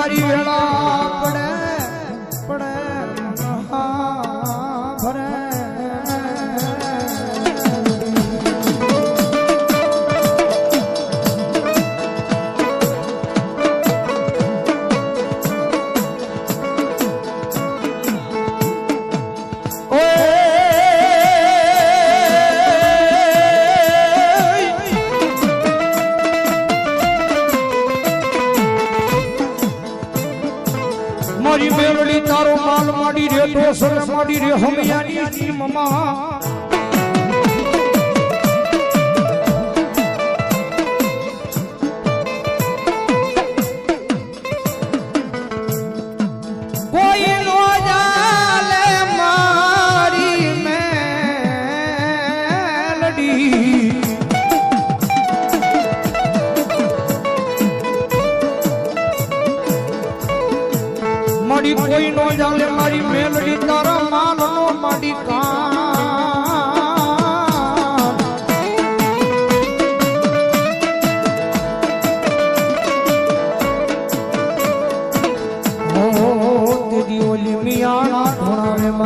ખરી વેળા. મારી મેલડી તારો માલ માડી રે ડોસર માડી રે હમિયાની જીમમાં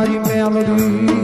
ઢોણાવે મારી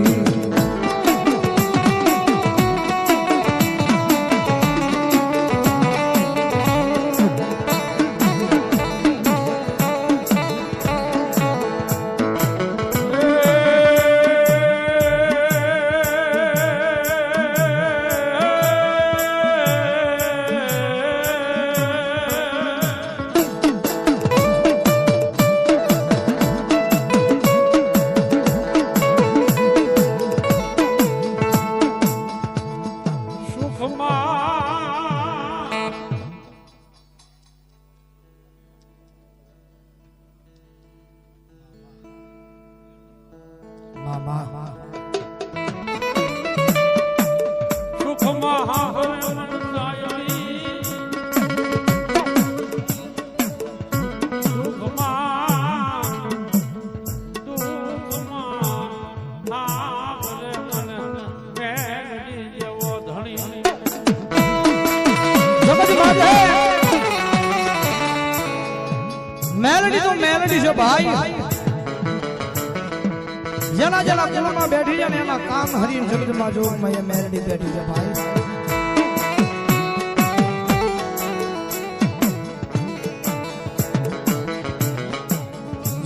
મેલડી તો મેલડી છે ભાઈ. જેના જેના કુલમાં બેઠી છે ને એના કામ હરીન શબ્દમાં જો મેં મેલડી બેઠી છે ભાઈ.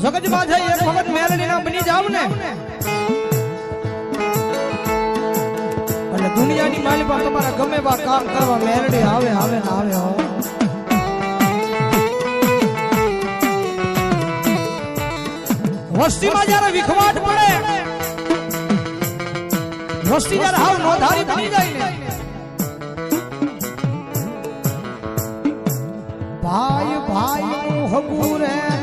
જગત છે એક વખત મેલડી ના બની જાવ ને. એટલે દુનિયાની માલી પર તમારા ગમે એવા કામ કરવા મેલડી આવે આવે ને આવે હો. વસ્તીમાં જ્યારે વિખવાટ પડે, વસ્તી જ્યારે હાવ નોંધારી બની જાય ને, ભાઈ ભાઈ નું હગું રે.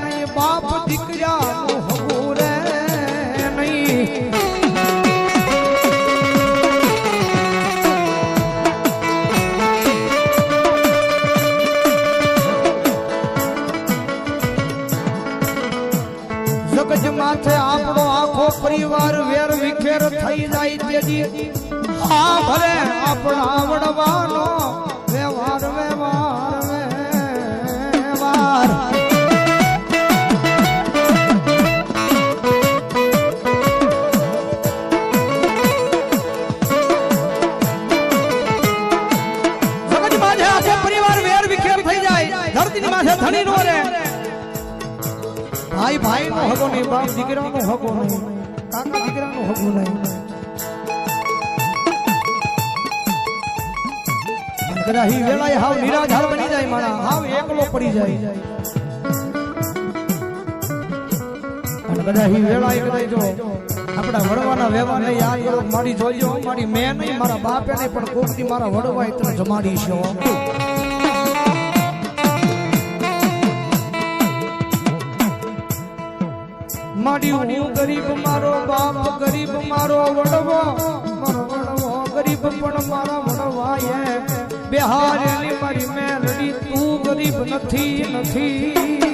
આપણો આખો પરિવાર વેર વિખેર થઈ જાય તેથી હા, ભલે આપણા વડવાનો વ્યવહાર વ્યવહાર વ્યવહાર. ધરતી ધરતીની માથે ધણી નો રે ભાઈ ભાઈ નો હગો નહીં, બાપ દીકરા નો હગો નહીં, કાકા દીકરા નો હગો નહીં. કદાચ વેળાએ હાવ નિરાધાર બની જાય મારા, હાવ એકલો પડી જાય. આપણા વડવાના વ્યવહારને યાદ કરો મારી જોજો મારી મેં મારા બાપે નહીં, પણ કોકથી મારા વડવાએ તને જમાડી છે મારી હું ગરીબ મારો બાપ, ગરીબ મારો વડવો. મારો વડવો ગરીબ પણ મારા વડવાએ. બિહાર મારી મેલડી, તું ગરીબ નથી નથી.